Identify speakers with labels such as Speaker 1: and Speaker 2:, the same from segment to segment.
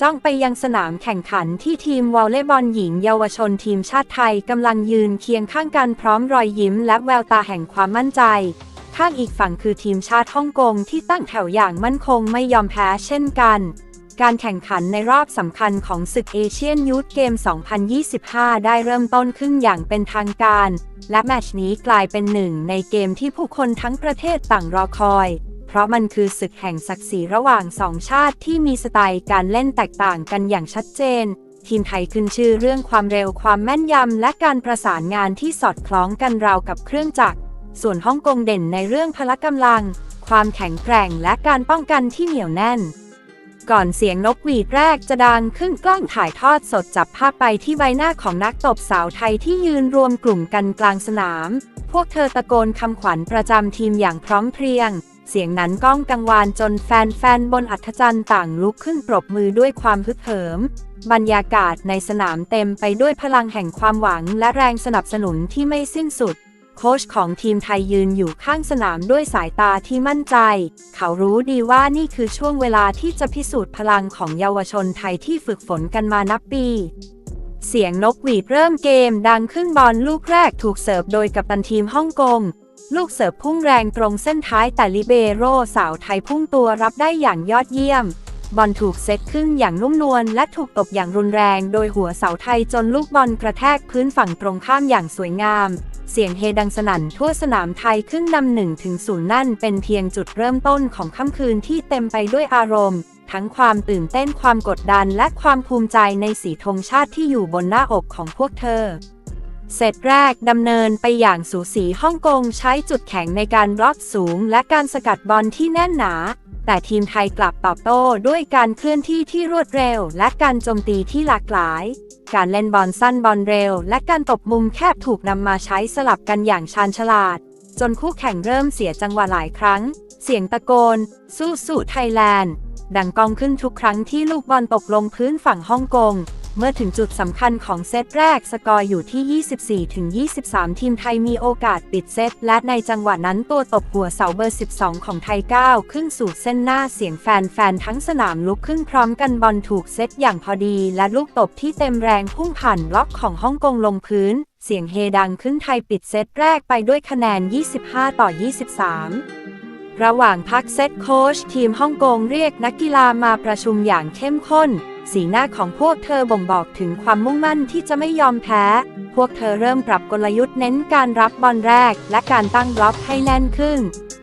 Speaker 1: จ้องไปยังสนามแข่งขันที่ทีมวอลเลย์บอลหญิงเยาวชนทีมชาติไทยกำลังยืนเคียงข้างกันพร้อมรอยยิ้มและแววตาแห่งความมั่นใจ ข้างอีกฝั่งคือทีมชาติฮ่องกงที่ตั้งแถวอย่างมั่นคงไม่ยอมแพ้เช่นกัน การแข่งขันในรอบสำคัญของศึกเอเชียนยูทเกม 2025 ได้เริ่มต้นขึ้นอย่างเป็นทางการ และแมตช์นี้กลายเป็นหนึ่งในเกมที่ผู้คนทั้งประเทศต่างรอคอย เพราะมันคือศึกแห่งศักดิ์ศรีระหว่างสองชาติที่มีสไตล์การเล่นแตกต่างกันอย่างชัดเจน ทีมไทยขึ้นชื่อเรื่องความเร็วความแม่นยำ และการประสานงานที่สอดคล้องกันราวกับเครื่องจักร ส่วนฮ่องกงเด่นในเรื่องพละกำลัง ความแข็งแกร่งและการป้องกันที่เหนียวแน่น ก่อนเสียงนกหวีดแรกจะดังขึ้นกล้องถ่ายทอดสดจับภาพไปที่ใบหน้าของนักตบสาวไทยที่ยืนรวมกลุ่มกันกลางสนาม พวกเธอตะโกนคำขวัญประจำทีมอย่างพร้อมเพรียงเสียงนั้นก้องกังวานจนแฟนๆบนอัธจันทร์ต่างลุกขึ้นปรบมือด้วยความฮึกเหิม บรรยากาศในสนามเต็มไปด้วยพลังแห่งความหวังและแรงสนับสนุนที่ไม่สิ้นสุด โค้ชของทีมไทยยืนอยู่ข้างสนามด้วยสายตาที่มั่นใจ เขารู้ดีว่านี่คือช่วงเวลาที่จะพิสูจน์พลังของเยาวชนไทยที่ฝึกฝนกันมานับปีเสียงนกหวีดเริ่มเกมดังขึ้นบอลลูกแรกถูกเสิร์ฟโดยกัปตันทีมฮ่องกง ลูกเสิร์ฟพุ่งแรงตรงเส้นท้ายแต่ลิเบโรสาวไทยพุ่งตัวรับได้อย่างยอดเยี่ยม บอลถูกเซตขึ้นอย่างนุ่มนวลและถูกตบอย่างรุนแรง โดยหัวเสาไทยจนลูกบอลกระแทกพื้นฝั่งตรงข้ามอย่างสวยงาม เสียงเฮดังสนั่นทั่วสนามไทยขึ้นนำหนึ่งถึงศูนย์นั่นเป็นเพียงจุดเริ่มต้นของค่ำคืนที่เต็มไปด้วยอารมณ์ ทั้งความตื่นเต้นความกดดันและความภูมิใจในสีธงชาติที่อยู่บนหน้าอกของพวกเธอ เซตแรกดำเนินไปอย่างสูสีฮ่องกงใช้จุดแข็งในการบล็อกสูง และการสกัดบอลที่แน่นหนา แต่ทีมไทยกลับตอบโต้ด้วยการเคลื่อนที่ที่รวดเร็ว และการโจมตีที่หลากหลาย การเล่นบอลสั้นบอลเร็ว และการตบมุมแคบถูกนำมาใช้สลับกันอย่างชาญฉลาด จนคู่แข่งเริ่มเสียจังหวะหลายครั้ง เสียงตะโกน สู้สู้ไทยแลนด์ ดังกองขึ้นทุกครั้งที่ลูกบอลตกลงพื้นฝั่งฮ่องกง เมื่อถึงจุดสำคัญของเซตแรกสกอร์อยู่ที่ 24-23 ทีมไทยมีโอกาสปิดเซต และในจังหวะนั้นตัวตบหัวเสาเบอร์ 12 ของไทยก้าวขึ้นสู่เส้นหน้าเสียงแฟนๆทั้งสนามลุกขึ้นพร้อมกันบอลถูกเซตอย่างพอดี และลูกตบที่เต็มแรงพุ่งผ่านล็อกของฮ่องกงลงพื้น เสียงเฮดังขึ้นไทยปิดเซตแรกไปด้วยคะแนน 25 ต่อ 23ระหว่างพักเซตโค้ชทีมฮ่องกงเรียกนักกีฬามาประชุมอย่างเข้มข้น สีหน้าของพวกเธอบ่งบอกถึงความมุ่งมั่นที่จะไม่ยอมแพ้ พวกเธอเริ่มปรับกลยุทธ์เน้นการรับบอลแรก และการตั้งบล็อกให้แน่นขึ้น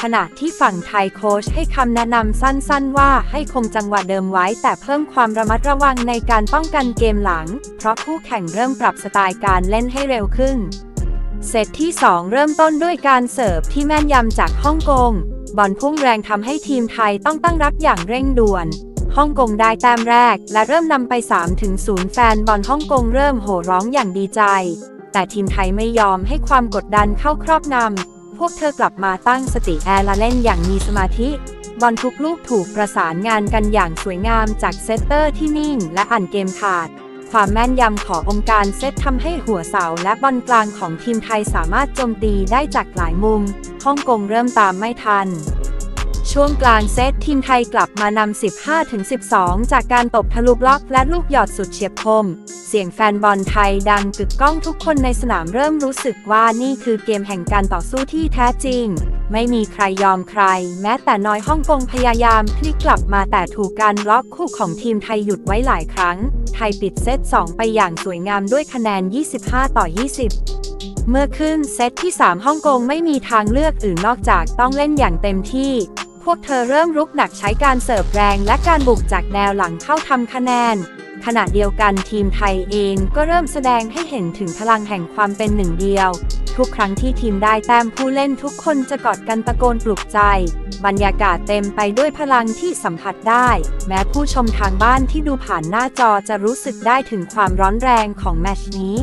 Speaker 1: ขณะที่ฝั่งไทยโค้ชให้คำแนะนำสั้นๆ ว่าให้คงจังหวะเดิมไว้ แต่เพิ่มความระมัดระวังในการป้องกันเกมหลัง เพราะคู่แข่งเริ่มปรับสไตล์การเล่นให้เร็วขึ้น เซตที่ 2 เริ่มต้นด้วยการเสิร์ฟที่แม่นยำจากฮ่องกงบอลพุ่งแรงทำให้ทีมไทยต้องตั้งรับอย่างเร่งด่วน ฮ่องกงได้แต้มแรก และเริ่มนำไป3ถึง0แฟนบอลฮ่องกงเริ่มโห่ร้องอย่างดีใจ แต่ทีมไทยไม่ยอมให้ความกดดันเข้าครอบงำพวกเธอกลับมาตั้งสติแอร์และเล่นอย่างมีสมาธิ บอลทุกลูกถูกประสานงานกันอย่างสวยงามจากเซตเตอร์ที่นิ่งและอ่านเกมขาด ความแม่นยำขององค์การเซตทำให้หัวเสาและบอลกลางของทีมไทยสามารถโจมตีได้จากหลายมุม ฮ่องกงเริ่มตามไม่ทัน ช่วงกลางเซตทีมไทยกลับมานำ 15-12 จากการตบทะลุบล็อกและลูกหยอดสุดเฉียบคม เสียงแฟนบอลไทยดังกึกก้องทุกคนในสนามเริ่มรู้สึกว่านี่คือเกมแห่งการต่อสู้ที่แท้จริง ไม่มีใครยอมใคร แม้แต่น้อยฮ่องกงพยายามพลิกกลับมาแต่ถูกการล็อกคู่ของทีมไทยหยุดไว้หลายครั้ง ไทยปิดเซต 2 ไปอย่างสวยงามด้วยคะแนน 25 ต่อ 20เมื่อขึ้นเซตที่ 3 ฮ่องกงไม่มีทางเลือกอื่นนอกจากต้องเล่นอย่างเต็มที่ พวกเธอเริ่มรุกหนักใช้การเสิร์ฟแรงและการบุกจากแนวหลังเข้าทำคะแนน ขณะเดียวกันทีมไทยเองก็เริ่มแสดงให้เห็นถึงพลังแห่งความเป็นหนึ่งเดียว ทุกครั้งที่ทีมได้แต้มผู้เล่นทุกคนจะกอดกันตะโกนปลุกใจ บรรยากาศเต็มไปด้วยพลังที่สัมผัสได้ แม้ผู้ชมทางบ้านที่ดูผ่านหน้าจอจะรู้สึกได้ถึงความร้อนแรงของแมชนี้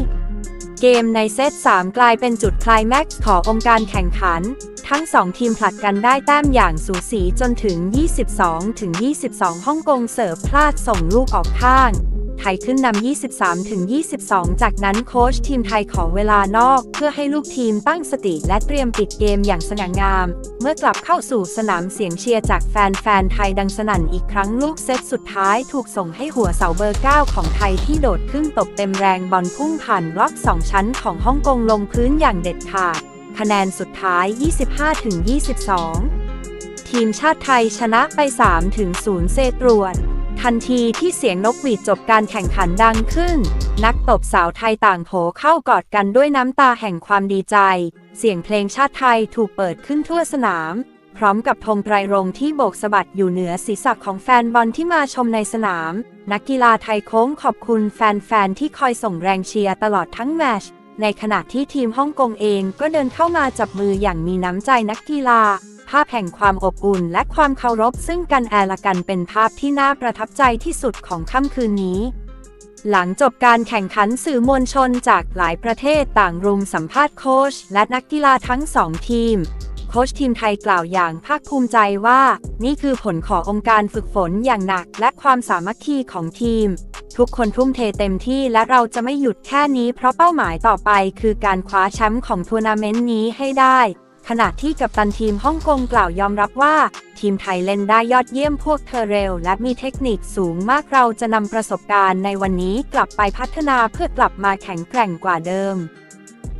Speaker 1: เกมในเซต 3 กลายเป็นจุดคลายแม็กซ์ขององค์การแข่งขัน ทั้ง 2 ทีมผลัดกันได้แต้มอย่างสูสีจนถึง 22 ถึง 22 ฮ่องกงเสิร์ฟพลาดส่งลูกออกข้าง ไทยขึ้นนำ 23-22 จากนั้นโค้ชทีมไทยขอเวลานอก เพื่อให้ลูกทีมตั้งสติและเตรียมปิดเกมอย่างสง่างาม เมื่อกลับเข้าสู่สนามเสียงเชียร์จากแฟนๆไทยดังสนั่นอีกครั้งลูกเซตสุดท้ายถูกส่งให้หัวเสาเบอร์ 9 ของไทยที่โดดขึ้นตบเต็มแรงบอลพุ่งผ่านบล็อก 2 ชั้นของฮ่องกงลงพื้นอย่างเด็ดขาด คะแนนสุดท้าย 25-22 ทีมชาติไทยชนะไป 3-0 เซตรวจ ทันทีที่เสียงนกหวีดจบการแข่งขันดังขึ้น นักตบสาวไทยต่างโผเข้ากอดกันด้วยน้ำตาแห่งความดีใจ เสียงเพลงชาติไทยถูกเปิดขึ้นทั่วสนาม พร้อมกับธงไตรรงที่โบกสะบัดอยู่เหนือศีรษะของแฟนบอลที่มาชมในสนาม นักกีฬาไทยโค้งขอบคุณแฟนๆที่คอยส่งแรงเชียร์ตลอดทั้งแมชในขณะที่ทีมฮ่องกงเองก็เดินเข้ามาจับมืออย่างมีน้ำใจนักกีฬา ภาพแห่งความอบอุ่นและความเคารพซึ่งกันแอละกันเป็นภาพที่น่าประทับใจที่สุดของค่ำคืนนี้ หลังจบการแข่งขันสื่อมวลชนจากหลายประเทศต่างรุมสัมภาษณ์โค้ชและนักกีฬาทั้งสองทีม โค้ชทีมไทยกล่าวอย่างภาคภูมิใจว่า นี่คือผลขององค์การฝึกฝนอย่างหนักและความสามัคคีของทีม ทุกคนทุ่มเทเต็มที่และเราจะไม่หยุดแค่นี้เพราะเป้าหมายต่อไปคือการคว้าแชมป์ของทัวร์นาเมนต์นี้ให้ได้ ขณะที่กัปตันทีมฮ่องกงกล่าวยอมรับว่า ทีมไทยเล่นได้ยอดเยี่ยมพวกเธอเร็ว และมีเทคนิคสูงมากเราจะนำประสบการณ์ในวันนี้กลับไปพัฒนาเพื่อกลับมาแข็งแกร่งกว่าเดิม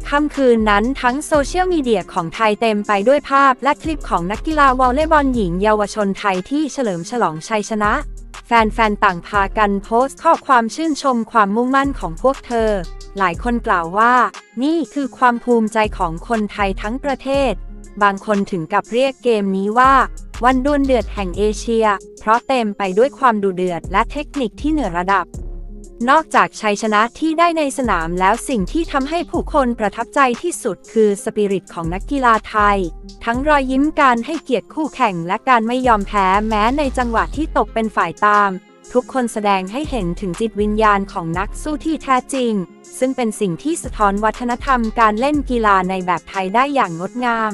Speaker 1: ค่ำคืนนั้นทั้งโซเชียลมีเดียของไทยเต็มไปด้วยภาพและคลิปของนักกีฬาวอลเลย์บอลหญิงเยาวชนไทยที่เฉลิมฉลองชัยชนะ แฟนๆ ต่างพากันโพสต์ข้อความชื่นชมความมุ่งมั่นของพวกเธอ หลายคนกล่าวว่า นี่คือความภูมิใจของคนไทยทั้งประเทศ บางคนถึงกับเรียกเกมนี้ว่า วันดวลเดือดแห่งเอเชีย เพราะเต็มไปด้วยความดุเดือดและเทคนิคที่เหนือระดับ นอกจากชัยชนะที่ได้ในสนามแล้วสิ่งที่ทำให้ผู้คนประทับใจที่สุดคือสปิริตของนักกีฬาไทย ทั้งรอยยิ้มการให้เกียรติคู่แข่งและการไม่ยอมแพ้แม้ในจังหวะที่ตกเป็นฝ่ายตาม ทุกคนแสดงให้เห็นถึงจิตวิญญาณของนักสู้ที่แท้จริง ซึ่งเป็นสิ่งที่สะท้อนวัฒนธรรมการเล่นกีฬาในแบบไทยได้อย่างงดงาม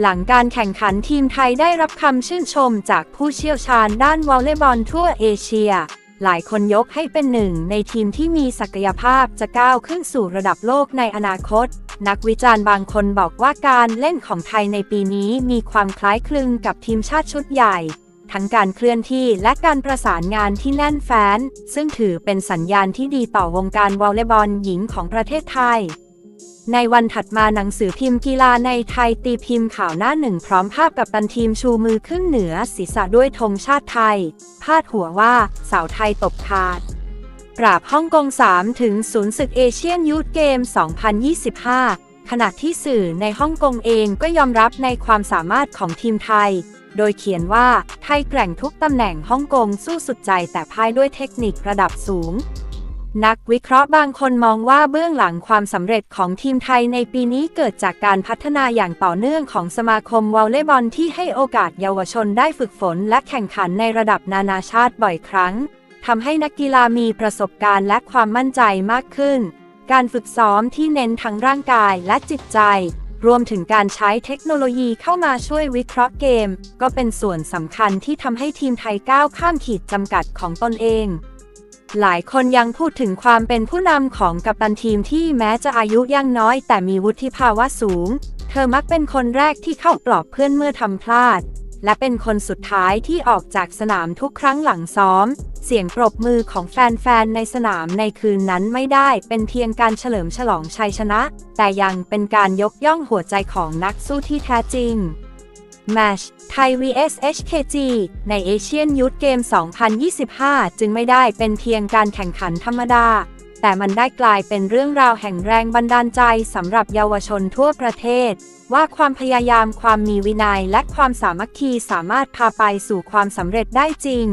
Speaker 1: หลังการแข่งขันทีมไทยได้รับคำชื่นชมจากผู้เชี่ยวชาญด้านวอลเลย์บอลทั่วเอเชีย หลายคนยกให้เป็นหนึ่งในทีมที่มีศักยภาพจะก้าวขึ้นสู่ระดับโลกในอนาคต นักวิจารณ์บางคนบอกว่าการเล่นของไทยในปีนี้มีความคล้ายคลึงกับทีมชาติชุดใหญ่ ทั้งการเคลื่อนที่และการประสานงานที่แน่นแฟ้น ซึ่งถือเป็นสัญญาณที่ดีต่อวงการวอลเลย์บอลหญิงของประเทศไทย ในวันถัดมาหนังสือพิมพ์กีฬาในไทยตีพิมพ์ข่าวหน้าหนึ่งพร้อมภาพกับตันทีมชูมือขึ้นเหนือศีรษะด้วยธงชาติไทย พาดหัวว่าสาวไทยตบขาด ปราบฮ่องกง 3 ถึงศูนย์ศึกเอเชียนยูทเกม 2025 ขณะที่สื่อในฮ่องกงเองก็ยอมรับในความสามารถของทีมไทย โดยเขียนว่าไทยแกร่งทุกตำแหน่งฮ่องกงสู้สุดใจแต่พ่ายด้วยเทคนิคระดับสูง นักวิเคราะห์บางคนมองว่าเบื้องหลังความสำเร็จของทีมไทยในปีนี้เกิดจากการพัฒนาอย่างต่อเนื่องของสมาคมวอลเลย์บอลที่ให้โอกาสเยาวชนได้ฝึกฝนและแข่งขันในระดับนานาชาติบ่อยครั้งทำให้นักกีฬามีประสบการณ์และความมั่นใจมากขึ้น การฝึกซ้อมที่เน้นทั้งร่างกายและจิตใจ รวมถึงการใช้เทคโนโลยีเข้ามาช่วยวิเคราะห์เกม ก็เป็นส่วนสำคัญที่ทำให้ทีมไทยก้าวข้ามขีดจำกัดของตนเอง หลายคนยังพูดถึงความเป็นผู้นำของกัปตันทีมที่แม้จะอายุยังน้อยแต่มีวุฒิภาวะสูง เธอมักเป็นคนแรกที่เข้าปลอบเพื่อนเมื่อทำพลาด และเป็นคนสุดท้ายที่ออกจากสนามทุกครั้งหลังซ้อม เสียงปรบมือของแฟนๆในสนามในคืนนั้นไม่ได้เป็นเพียงการเฉลิมฉลองชัยชนะ แต่ยังเป็นการยกย่องหัวใจของนักสู้ที่แท้จริง Match ไทย vs HKG ในเอเชียนยูทเกม 2025 จึงไม่ได้เป็นเพียงการแข่งขันธรรมดา แต่มันได้กลายเป็นเรื่องราวแห่งแรงบันดาลใจสำหรับเยาวชนทั่วประเทศ ว่าความพยายามความมีวินัยและความสามัคคีสามารถพาไปสู่ความสำเร็จได้จริง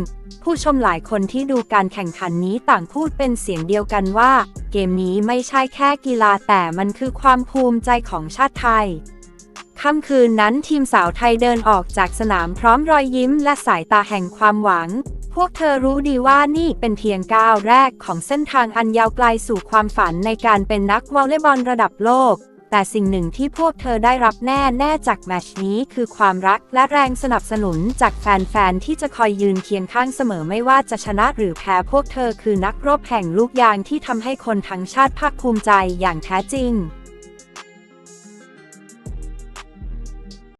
Speaker 1: ผู้ชมหลายคนที่ดูการแข่งขันนี้ต่างพูดเป็นเสียงเดียวกันว่า เกมนี้ไม่ใช่แค่กีฬาแต่มันคือความภูมิใจของชาติไทย ค่ำคืนนั้นทีมสาวไทยเดินออกจากสนามพร้อมรอยยิ้มและสายตาแห่งความหวัง พวกเธอรู้ดีว่านี่เป็นเพียงก้าวแรกของเส้นทางอันยาวไกลสู่ความฝันในการเป็นนักวอลเลย์บอลระดับโลก แต่สิ่งหนึ่งที่พวกเธอได้รับแน่แน่จากแมตช์นี้คือความรักและแรงสนับสนุนจากแฟนๆที่จะคอยยืนเคียงข้างเสมอไม่ว่าจะชนะหรือแพ้พวกเธอคือนักรบแห่งลูกยางที่ทำให้คนทั้งชาติภาคภูมิใจอย่างแท้จริง